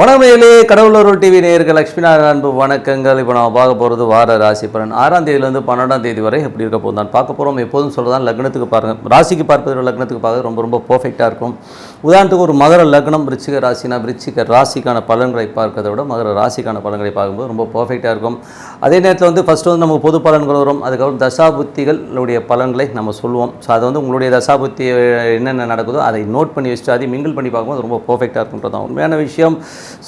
வணக்கமேலே கடவுளூர் TV நேயர்கள் லக்ஷ்மி நாராயண அன்பு வணக்கங்கள். இப்போ நம்ம பார்க்க போகிறது வார ராசி பலன் ஆறாம் தேதியிலேருந்து பன்னெண்டாம் தேதி வரை எப்படி இருக்க போதும் நான் பார்க்க போகிறோம் எப்போதும் சொல்கிறதான் லக்னத்துக்கு பாருங்கள் ராசிக்கு பார்ப்பது லக்னத்துக்கு பார்க்க ரொம்ப ரொம்ப பர்ஃபெக்டாக இருக்கும். உதாரணத்துக்கு ஒரு மகர லக்னம் ரிச்சிக ராசினா ரிச்சிக ராசிக்கான பலன்களை பார்க்கறதை விட மகர ராசிக்கான பலன்களை பார்க்கும்போது ரொம்ப பர்ஃபெக்டாக இருக்கும். அதே நேரத்தில் வந்து ஃபஸ்ட்டு வந்து நமக்கு பொது பலன்கள் வரும். அதுக்கப்புறம் தசாபுத்திகளுடைய பலன்களை நம்ம சொல்லுவோம். ஸோ அது வந்து உங்களுடைய தசாபுத்தி என்னென்ன நடக்குதோ அதை நோட் பண்ணி வச்சுட்டு அதை மிங்கிள் பண்ணி பார்க்கும்போது ரொம்ப பர்ஃபெக்டாக இருக்குன்றது தான் உண்மையான விஷயம்.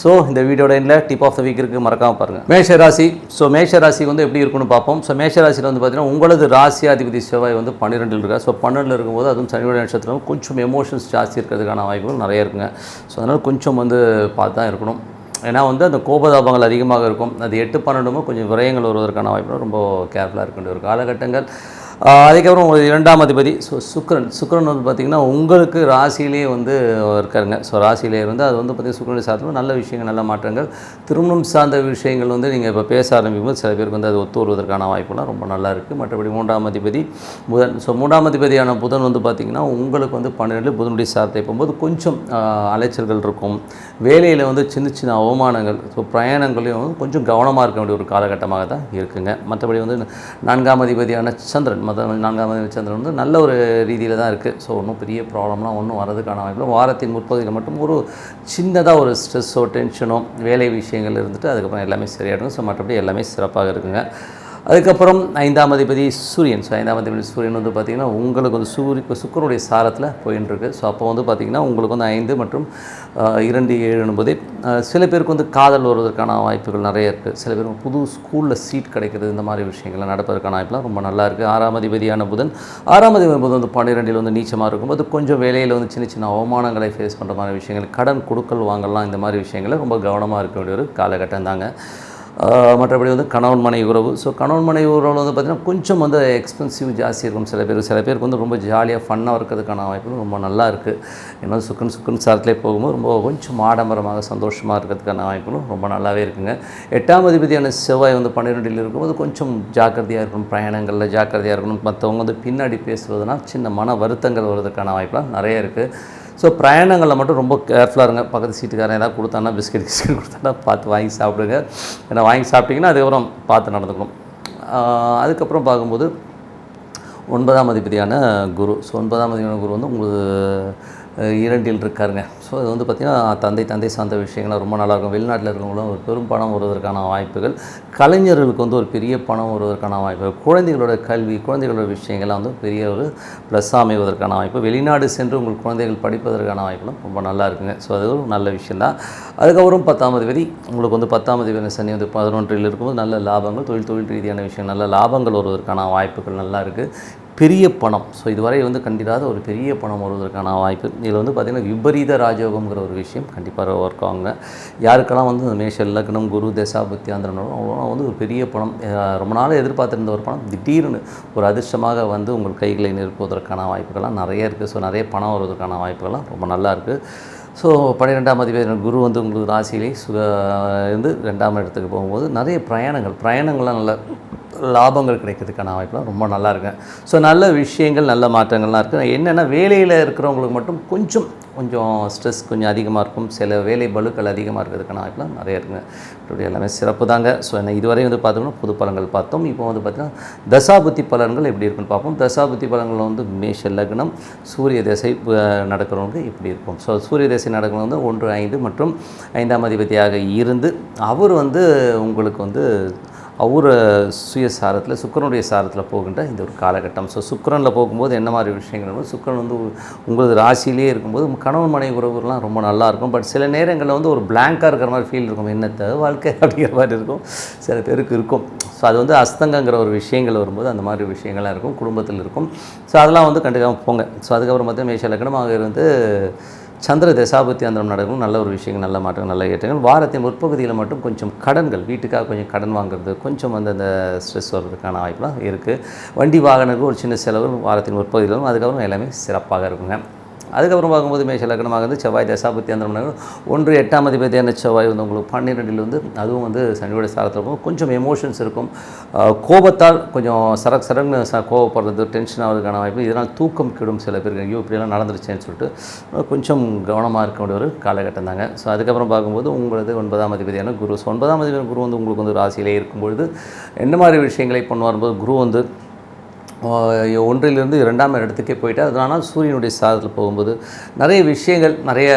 ஸோ இந்த வீடியோட எண்டில் டிப் ஆஃப் த வீக் இருக்குது மறக்காமல் பாருங்கள் மேஷ ராசி. ஸோ மேஷ ராசி வந்து எப்படி இருக்குன்னு பார்ப்போம். ஸோ மேஷ ராசியில் வந்து பார்த்தீங்கன்னா உங்களது ராசி அதிபதி செவ்வாய் வந்து பன்னிரெண்டில் இருக்கா ஸோ பன்னெண்டில் இருக்கும்போது அதுவும் சனியோட நட்சத்திரம் கொஞ்சம் எமோஷன்ஸ் ஜாஸ்தி இருக்கிறதுக்கான வாய்ப்புகள் நிறைய இருக்குங்க. ஸோ அதனால் கொஞ்சம் வந்து பார்த்து தான் இருக்கணும். ஏன்னா வந்து அந்த கோபதாபங்கள் அதிகமாக இருக்கும். அது எட்டு பன்னெண்டுமோ கொஞ்சம் விரயங்கள் வருவதற்கான வாய்ப்பு ரொம்ப கேர்ஃபுல்லாக இருக்க வேண்டிய ஒரு காலகட்டங்கள். அதுக்கப்புறம் ஒரு இரண்டாம் அதிபதி ஸோ சுக்ரன் சுக்ரன் வந்து பார்த்திங்கன்னா உங்களுக்கு ராசியிலே வந்து இருக்காருங்க. ஸோ ராசியிலே இருந்து அது வந்து பார்த்திங்கன்னா சுக்கிரனுடைய சார்ந்த நல்ல விஷயங்கள் நல்ல மாற்றங்கள் திருமணம் சார்ந்த விஷயங்கள் வந்து நீங்கள் இப்போ பேச ஆரம்பிக்கும்போது சில பேருக்கு வந்து அது ஒத்து வருவதற்கான வாய்ப்புலாம் ரொம்ப நல்லா இருக்குது மற்றபடி மூன்றாம் அதிபதி புதன். ஸோ மூன்றாம் அதிபதியான புதன் வந்து பார்த்திங்கன்னா உங்களுக்கு வந்து பன்னிரெண்டு புதனுடைய சாரத்தை போகும்போது கொஞ்சம் அலைச்சல்கள் இருக்கும். வேலையில் வந்து சின்ன சின்ன அவமானங்கள் ஸோ பிரயாணங்களையும் வந்து கொஞ்சம் கவனமாக இருக்க வேண்டிய ஒரு காலகட்டமாக தான் இருக்குங்க. மற்றபடி வந்து நான்காம் அதிபதியான சந்திரன் மற்ற நான்காம் சந்திரன் வந்து நல்ல ஒரு ரீதியில் தான் இருக்குது ஸோ ஒன்றும் பெரிய ப்ராப்ளம்லாம் ஒன்றும் வரதுக்கான வாய்ப்பு வாரத்தின் முற்பகுதியில் மட்டும் ஒரு சின்னதாக ஒரு ஸ்ட்ரெஸ்ஸோ டென்ஷனோ வேலை விஷயங்கள் இருந்துட்டு அதுக்கப்புறம் எல்லாமே சரியாயிடும். ஸோ மற்றபடி எல்லாமே சிறப்பாக இருக்குங்க. அதுக்கப்புறம் ஐந்தாம் அதிபதி சூரியன். ஸோ ஐந்தாம் அதிபதி சூரியன் வந்து பார்த்திங்கன்னா உங்களுக்கு வந்து சூரிய சுக்கரனுடைய சாரத்தில் போயின்னு இருக்கு ஸோ அப்போ வந்து பார்த்திங்கன்னா உங்களுக்கு வந்து ஐந்து மற்றும் இரண்டு ஏழு என்பது சில பேருக்கு வந்து காதல் வருவதற்கான வாய்ப்புகள் நிறைய இருக்குது சில பேருக்கு புது ஸ்கூலில் சீட் கிடைக்கிறது இந்த மாதிரி விஷயங்கள்லாம் நடப்பதற்கான வாய்ப்புலாம் ரொம்ப நல்லா இருக்குது ஆறாம் அதிபதியான புதன் ஆறாம் அதிபதி புதன் வந்து பன்னிரெண்டில் வந்து நீச்சமாக இருக்கும்போது கொஞ்சம் வேலையில் வந்து சின்ன சின்ன அவமானங்களை ஃபேஸ் பண்ணுற மாதிரி விஷயங்கள் கடன் கொடுக்கல் வாங்கலாம் இந்த மாதிரி விஷயங்களை ரொம்ப கவனமாக இருக்க வேண்டிய ஒரு காலகட்டம் தாங்க. மற்றபடி வந்து கணவன் மனைவி உறவு. ஸோ கணவன் மனைவி உறவு வந்து பார்த்திங்கன்னா கொஞ்சம் வந்து எக்ஸ்பென்சிவ் ஜாஸ்தி இருக்கும். சில பேர் சில பேருக்கு வந்து ரொம்ப ஜாலியாக ஃபன்னாக இருக்கிறதுக்கான வாய்ப்பு ரொம்ப நல்லா இருக்குது ஏன்னா சுக்குன் சுக்குன் சாரத்திலே போகும்போது ரொம்ப கொஞ்சம் ஆடம்பரமாக சந்தோஷமாக இருக்கிறதுக்கான வாய்ப்புகளும் ரொம்ப நல்லாவே இருக்குங்க. எட்டாம் அதிபதியான செவ்வாய் வந்து பன்னிரெண்டில் இருக்கும்போது கொஞ்சம் ஜாக்கிரதையாக இருக்கணும். பிரயாணங்களில் ஜாக்கிரதையாக இருக்கணும். மற்றவங்க வந்து பின்னாடி பேசுவதுனால் சின்ன மன வருத்தங்கள் வருவதற்கான வாய்ப்புலாம் நிறைய இருக்குது ஸோ பிரயாணங்களில் மட்டும் ரொம்ப கேர்ஃபுல்லாக இருங்க. பக்கத்து சீட்டுக்காரன் ஏதாவது கொடுத்தானா பிஸ்கெட் கிஸ்கெட் கொடுத்தானா பார்த்து வாங்கி சாப்பிடுங்க. ஏன்னா வாங்கி சாப்பிட்டிங்கன்னா அதுக்கப்புறம் பார்த்து நடந்துக்கணும். அதுக்கப்புறம் பார்க்கும்போது ஒன்பதாம் அதிபதியான குரு. ஸோ ஒன்பதாம் அதிபதியான குரு வந்து உங்களுக்கு இரண்டில் இருக்காருங்க. ஸோ இது வந்து பார்த்திங்கன்னா தந்தை தந்தை சார்ந்த விஷயங்கள்லாம் ரொம்ப நல்லாயிருக்கும். வெளிநாட்டில் இருக்கவங்களும் ஒரு பெரும் பணம் வருவதற்கான வாய்ப்புகள். கலைஞர்களுக்கு வந்து ஒரு பெரிய பணம் வருவதற்கான வாய்ப்புகள். குழந்தைகளோட கல்வி குழந்தைகளோட விஷயங்கள்லாம் வந்து பெரிய ஒரு ப்ளஸ் அமைவதற்கான வாய்ப்பு. வெளிநாடு சென்று உங்கள் குழந்தைகள் படிப்பதற்கான வாய்ப்புலாம் ரொம்ப நல்லா இருக்குங்க ஸோ அது ஒரு நல்ல விஷயந்தான் அதுக்கப்புறம் பத்தாம் தேதி உங்களுக்கு வந்து பத்தாம் தேதி சனி வந்து பதினொன்றில் இருக்கும்போது நல்ல லாபங்கள் தொழில் தொழில் ரீதியான விஷயம் நல்ல லாபங்கள் வருவதற்கான வாய்ப்புகள் நல்லா இருக்குது பெரிய பணம். ஸோ இதுவரை வந்து கண்டிடாத ஒரு பெரிய பணம் வருவதற்கான வாய்ப்பு. இதில் வந்து பார்த்திங்கன்னா விபரீத ராஜயோகம்ங்கிற ஒரு விஷயம் கண்டிப்பாக ஒர்க் ஆகுங்க யாருக்கெல்லாம் வந்து இந்த மேஷ லக்னம் குரு தசாபத்தி அவங்களாம் வந்து ஒரு பெரிய பணம். ரொம்ப நாள் எதிர்பார்த்துருந்த ஒரு பணம். திடீர்னு ஒரு அதிர்ஷ்டமாக வந்து உங்கள் கைகளை நிரப்புவதற்கான வாய்ப்புகள்லாம் நிறைய இருக்குது ஸோ நிறைய பணம் வருவதற்கான வாய்ப்புகள்லாம் ரொம்ப நல்லா இருக்குது ஸோ பன்னிரெண்டாம் அதிபதி குரு வந்து உங்களுக்கு ராசியிலே சுக இருந்து ரெண்டாம் இடத்துக்கு போகும்போது நிறைய பிரயாணங்கள் பிரயாணங்கள்லாம் நல்லா லாபங்கள் கிடைக்கிறதுக்கான வாய்ப்புலாம் ரொம்ப நல்லா இருக்குங்க ஸோ நல்ல விஷயங்கள் நல்ல மாற்றங்கள்லாம் இருக்குது என்னென்னா வேலையில் இருக்கிறவங்களுக்கு மட்டும் கொஞ்சம் கொஞ்சம் ஸ்ட்ரெஸ் கொஞ்சம் அதிகமாக இருக்கும். சில வேலை பலுக்கள் அதிகமாக இருக்கிறதுக்கான வாய்ப்புலாம் நிறைய இருக்குங்க. இப்படி எல்லாமே சிறப்பு தாங்க. ஸோ என்ன இதுவரை வந்து பார்த்தோம்னா புது பலன்கள் பார்த்தோம். இப்போ வந்து பார்த்தீங்கன்னா தசாபுத்தி பலன்கள் எப்படி இருக்குன்னு பார்ப்போம். தசாபுத்தி பலன்கள் வந்து மேஷ லக்னம் சூரிய திசை நடக்கிறவங்க இப்படி இருக்கும். ஸோ சூரிய திசை நடக்கிறவங்க வந்து ஒன்று ஐந்து மற்றும் ஐந்தாம் அதிபதியாக இருந்து அவர் வந்து உங்களுக்கு வந்து அவர் சுயசாரத்தில் சுக்கிரனுடைய சாரத்தில் போகின்ற இந்த ஒரு காலகட்டம். ஸோ சுக்கரனில் போகும்போது என்ன மாதிரி விஷயங்கள் சுக்கரன் சுக்கிரன் வந்து உங்களது ராசியிலே இருக்கும்போது கணவன் மனைவி உறவுலாம் ரொம்ப நல்லா இருக்கும். பட் சில நேரங்களில் வந்து ஒரு பிளாங்காக இருக்கிற மாதிரி ஃபீல் இருக்கும். என்னத்தை வாழ்க்கை அப்படிங்கிற மாதிரி இருக்கும். சில பேருக்கு இருக்கும். ஸோ அது வந்து அஸ்தங்கங்கிற ஒரு விஷயங்கள் வரும்போது அந்த மாதிரி விஷயங்கள்லாம் இருக்கும். குடும்பத்தில் இருக்கும். ஸோ அதெல்லாம் வந்து கண்டுக்காமல் போங்க. ஸோ அதுக்கப்புறம் பார்த்தா மேஷ லக்னமாக இருந்து சந்திர தசாபத்தி அந்தரம் நடக்கும். நல்ல ஒரு விஷயங்கள் நல்ல மாற்றம் நல்ல ஏற்றங்கள். வாரத்தின் முற்பகுதியில் மட்டும் கொஞ்சம் கடன்கள் வீட்டுக்காக கொஞ்சம் கடன் வாங்குறது கொஞ்சம் வந்து அந்த ஸ்ட்ரெஸ் வர்றதுக்கான வாய்ப்புலாம் இருக்குது வண்டி வாகனங்கள் ஒரு சின்ன செலவு வாரத்தின் முற்பகுதியிலும் அதுக்கப்புறம் எல்லாமே சிறப்பாக இருக்குங்க. அதுக்கப்புறம் பார்க்கும்போது மேஷ லக்னமாக வந்து செவ்வாய் தசாபத்தி அந்த ஒன்று எட்டாம் அதிபதியான செவ்வாய் வந்து உங்களுக்கு பன்னிரெண்டில் வந்து அதுவும் வந்து சனியோட சாரத்தில் இருக்கும். கொஞ்சம் எமோஷன்ஸ் இருக்கும். கோபத்தால் கொஞ்சம் சரக் சரக்குன்னு கோபப்படுறது கோவப்படுறது டென்ஷன் ஆகிறதுக்கான வாய்ப்பு. இதனால் தூக்கம் கெடும் சில பேருக்கு ஐயோ இப்படியெல்லாம் நடந்துருச்சேன்னு சொல்லிட்டு கொஞ்சம் கவனமாக இருக்க வேண்டிய ஒரு காலகட்டம் தாங்க. ஸோ அதுக்கப்புறம் பார்க்கும்போது உங்களது ஒன்பதாம் அதிபதியான குரு. ஸோ ஒன்பதாம் அதிபதியான குரு வந்து உங்களுக்கு வந்து ராசியிலே இருக்கும்பொழுது என்ன மாதிரி விஷயங்களை பண்ணுவார் குரு வந்து ஒன்றிலிருந்து இரண்டாம் இடத்துக்கே போயிட்டு அதனால் சூரியனுடைய சாதத்தில் போகும்போது நிறைய விஷயங்கள் நிறைய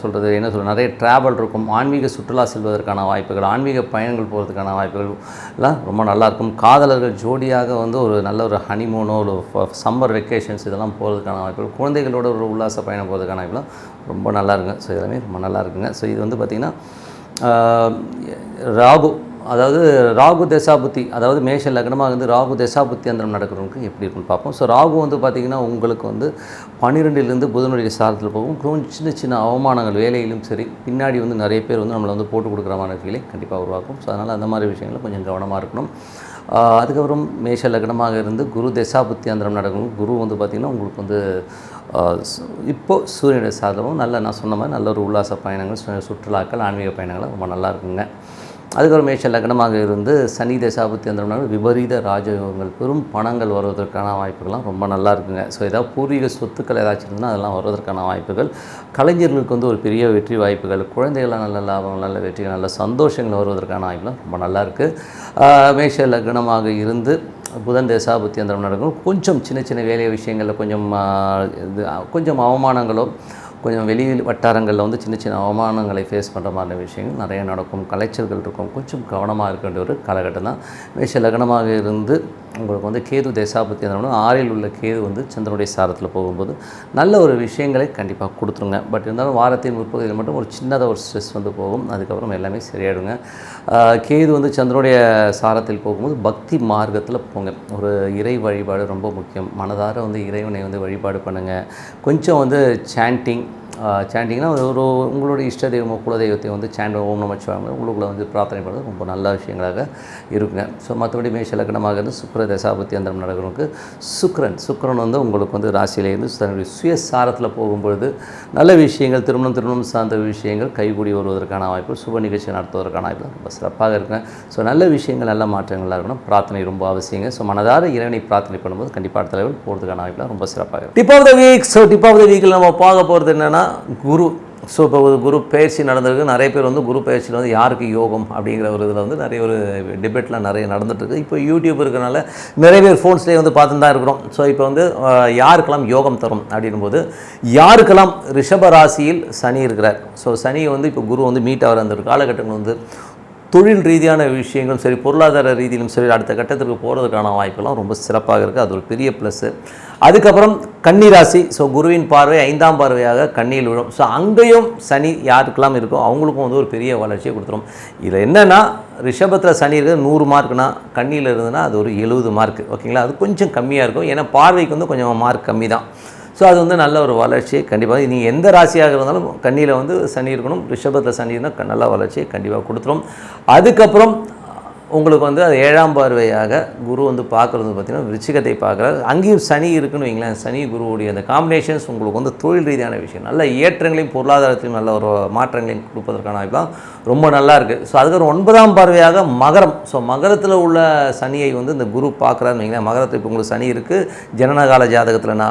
சொல்கிறது என்ன சொல்கிறது நிறைய ட்ராவல் இருக்கும். ஆன்மீக சுற்றுலா செல்வதற்கான வாய்ப்புகள் ஆன்மீக பயணங்கள் போகிறதுக்கான வாய்ப்புகள் எல்லாம் ரொம்ப நல்லாயிருக்கும் காதலர்கள் ஜோடியாக வந்து ஒரு நல்ல ஒரு ஹனிமூனோ ஒரு சம்மர் வெக்கேஷன்ஸ் இதெல்லாம் போகிறதுக்கான வாய்ப்புகள் குழந்தைகளோட ஒரு உல்லாச பயணம் போகிறதுக்கான வாய்ப்புலாம் ரொம்ப நல்லா இருக்குங்க. ஸோ இதெல்லாமே ரொம்ப நல்லா இருக்குங்க. ஸோ இது வந்து பார்த்திங்கன்னா ராகு அதாவது ராகு தசாபுத்தி அதாவது மேஷ லக்னமாக வந்து ராகு தசாபுத்தி அந்தரம் நடக்கிறவங்களுக்கு எப்படி இருக்குன்னு பார்ப்போம். ஸோ ராகு வந்து பார்த்திங்கன்னா உங்களுக்கு வந்து பன்னிரெண்டுலேருந்து புதனுடைய சாரத்தில் போகும். சின்ன சின்ன அவமானங்கள் வேலையிலும் சரி பின்னாடி வந்து நிறைய பேர் வந்து நம்மளை வந்து போட்டு கொடுக்குற மாதிரி கண்டிப்பாக உருவாக்கும். ஸோ அதனால் அந்த மாதிரி விஷயங்களை கொஞ்சம் கவனமாக இருக்கணும். அதுக்கப்புறம் மேஷ லக்னமாக இருந்து குரு தசாபுத்தி அந்தரம் நடக்கணும். குரு வந்து பார்த்திங்கன்னா உங்களுக்கு வந்து இப்போது சு- இப்போ சூரியனுடைய சாதமும் நல்ல நான் சொன்ன மாதிரி நல்ல ஒரு உல்லாச பயணங்கள் சு- சுற்றுலாக்கள் ஆன்மீக பயணங்கள் ரொம்ப நல்லா இருக்குங்க. அதுக்கப்புறம் மேஷ லக்னமாக இருந்து சனி தசாபத்தி வந்தோம்னா விபரீத ராஜயோகங்கள் பெரும் பணங்கள் வருவதற்கான வாய்ப்புகள்லாம் ரொம்ப நல்லா இருக்குங்க. ஸோ ஏதாவது பூர்வீக சொத்துக்கள் ஏதாச்சும் இருந்தால் அதெல்லாம் வருவதற்கான வாய்ப்புகள். கலைஞர்களுக்கு வந்து ஒரு பெரிய வெற்றி வாய்ப்புகள் குழந்தைகள்லாம் நல்ல லாபங்கள் நல்ல வெற்றிகள் நல்ல சந்தோஷங்கள் வருவதற்கான வாய்ப்புலாம் ரொம்ப நல்லா இருக்குது மேஷ லக்னமாக இருந்து புதன் தேசாபுத்தி அந்த நடக்கும். கொஞ்சம் சின்ன சின்ன வேலை விஷயங்களில் கொஞ்சம் இது கொஞ்சம் அவமானங்களோ கொஞ்சம் வெளி வட்டாரங்களில் வந்து சின்ன சின்ன அவமானங்களை ஃபேஸ் பண்ணுற மாதிரி விஷயங்கள் நிறைய நடக்கும். கலைச்சல்கள் இருக்கும். கொஞ்சம் கவனமாக இருக்க வேண்டிய ஒரு காலகட்டம் தான். மேஷ லக்னமாக இருந்து உங்களுக்கு வந்து கேது தேசாபத்தி அந்த ஆறில் உள்ள கேது வந்து சந்திரனுடைய சாரத்தில் போகும்போது நல்ல ஒரு விஷயங்களை கண்டிப்பாக கொடுத்துருங்க. பட் இருந்தாலும் வாரத்தின் முற்பகுதியில் மட்டும் ஒரு சின்னதாக ஒரு ஸ்ட்ரெஸ் வந்து போகும். அதுக்கப்புறம் எல்லாமே சரியாயிடுங்க. கேது வந்து சந்திரனுடைய சாரத்தில் போகும்போது பக்தி மார்க்கத்தில் போங்க. ஒரு இறை வழிபாடு ரொம்ப முக்கியம். மனதார வந்து இறைவனை வந்து வழிபாடு பண்ணுங்கள் கொஞ்சம் வந்து சாண்டிங் சாண்டிங்னா ஒரு உங்களுடைய இஷ்ட தெய்வமோ குலதெய்வத்தை வந்து சாண்ட் ஓம் நமச்சிவாங்க உங்களுக்குள்ள வந்து பிரார்த்தனை பண்ணுறது ரொம்ப நல்ல விஷயங்களாக இருக்குங்க. ஸோ மற்றபடி மேஷ லக்னமாக இருந்து சுக்கர தசாபத்தி அந்தரம் நடக்கிறவங்களுக்கு சுக்கரன் சுக்கரன் வந்து உங்களுக்கு வந்து ராசியிலேருந்து தன்னுடைய சுயசாரத்தில் போகும்பொழுது நல்ல விஷயங்கள் திருமணம் திருமணம் சார்ந்த விஷயங்கள் கைகூடி வருவதற்கான வாய்ப்பு சுப நிகழ்ச்சி நடத்துவதற்கான வாய்ப்பு ரொம்ப சிறப்பாக இருக்குங்க. ஸோ நல்ல விஷயங்கள் நல்ல மாற்றங்களாக இருக்கணும். பிரார்த்தனை ரொம்ப அவசியங்க. ஸோ மனதார இறைவனை பிரார்த்தனை பண்ணும்போது கண்டிப்பாக அடுத்த லெவல் போகிறதுக்கான வாய்ப்புலாம் ரொம்ப சிறப்பாக இருக்கும். Tip off the week so tip off the வீக்கில் நம்ம பார்க்க போகிறது என்னென்னா குரு ஸோ இப்போ ஒரு குரு பயிற்சி நடந்திருக்கு. நிறைய பேர் வந்து குரு பயிற்சியில் வந்து யாருக்கு யோகம் அப்படிங்கிற ஒரு இதில் வந்து நிறைய ஒரு டிபேட்லாம் நிறைய நடந்துட்டுருக்கு. இப்போ யூடியூப் இருக்கிறனால நிறைய பேர் ஃபோன்ஸ்லேயே வந்து பார்த்துட்டு தான் இருக்கிறோம். ஸோ இப்போ வந்து யாருக்கெல்லாம் யோகம் தரும் அப்படின்னும் யாருக்கெல்லாம் ரிஷப ராசியில் சனி இருக்கிறார்? ஸோ சனி வந்து இப்போ குரு வந்து மீட் ஆகிற அந்த ஒரு காலகட்டங்கள் வந்து தொழில் ரீதியான விஷயங்களும் சரி பொருளாதார ரீதியிலும் சரி அடுத்த கட்டத்துக்கு போகிறதுக்கான வாய்ப்பெல்லாம் ரொம்ப சிறப்பாக இருக்குது அது ஒரு பெரிய ப்ளஸ்ஸு அதுக்கப்புறம் கன்னிராசி ஸோ குருவின் பார்வை ஐந்தாம் பார்வையாக கண்ணியில் விழும். ஸோ அங்கேயும் சனி யாருக்கெல்லாம் இருக்கோ அவங்களுக்கும் வந்து ஒரு பெரிய வளர்ச்சியை கொடுத்துரும். இதில் என்னென்னா ரிஷபத்தில் சனி இருக்குது நூறு மார்க்னா கண்ணியில் இருந்ததுன்னா அது ஒரு எழுபது மார்க். ஓகேங்களா? அது கொஞ்சம் கம்மியாக இருக்கும். ஏன்னா பார்வைக்கு வந்து கொஞ்சம் மார்க் கம்மி தான் ஸோ அது வந்து நல்ல ஒரு வளர்ச்சியை கண்டிப்பாக நீங்கள் எந்த ராசியாக இருந்தாலும் கண்ணியில் வந்து சனி இருக்கணும் ரிஷபத்தில் சனி இருந்தால் நல்ல வளர்ச்சியை கண்டிப்பாக கொடுத்துரும். அதுக்கப்புறம் உங்களுக்கு வந்து அது ஏழாம் பார்வையாக குரு வந்து பார்க்குறது பார்த்திங்கன்னா விருச்சிகத்தை பார்க்குறாரு. அங்கேயும் சனி இருக்குன்னு வைங்களேன் சனி குருவுடைய அந்த காம்பினேஷன்ஸ் உங்களுக்கு வந்து தொழில் ரீதியான விஷயம். நல்ல ஏற்றங்களையும் பொருளாதாரத்தையும் நல்ல ஒரு மாற்றங்களையும் கொடுப்பதற்கான வாய்ப்புலாம் ரொம்ப நல்லா இருக்குது ஸோ அதுக்கப்புறம் ஒன்பதாம் பார்வையாக மகரம். ஸோ மகரத்தில் உள்ள சனியை வந்து இந்த குரு பார்க்குறாருன்னு வைங்களேன் மகரத்தில் இப்போ உங்களுக்கு சனி இருக்குது ஜனனகால ஜாதகத்தில்னா.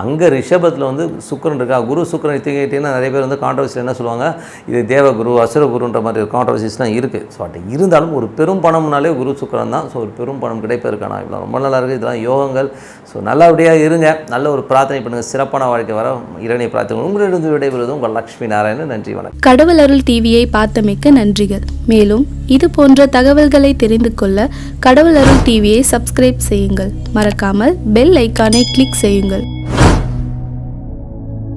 அங்கே ரிஷபத்தில் வந்து சுக்கிரன் இருக்கா? குரு சுக்கிரன் எடுத்துக்கிட்டிங்கன்னா நிறைய பேர் வந்து கான்ட்ரவர்சியில் என்ன சொல்லுவாங்க? இது தேவகுரு அசுரகுருன்ற மாதிரி கான்ட்ரவர்சிஸ்லாம் இருக்குது ஸோ அப்படி இருந்தாலும் ஒரு பெரும் பணம்னாலே குரு சுக்கரன் தான். ஸோ ஒரு பெரும் பணம் கிடைப்பதற்கான இதெல்லாம் ரொம்ப நல்லா இருக்குது இதெல்லாம் யோகங்கள். ஸோ நல்லபடியாக இருங்க. நல்ல ஒரு பிரார்த்தனை பண்ணுங்கள் சிறப்பான வாழ்க்கை வர இரணை பிரார்த்தனை உங்களிடம் விடைபெறுவது உங்கள் லக்ஷ்மி நாராயணன். நன்றி வணக்கம். கடவுள் அருள் டிவியை பார்த்தமைக்க நன்றிகள். மேலும் இது போன்ற தகவல்களை தெரிந்து கொள்ள கடவுள் அருள் டிவியை சப்ஸ்கிரைப் செய்யுங்கள். மறக்காமல் பெல் ஐக்கானை கிளிக் செய்யுங்கள்.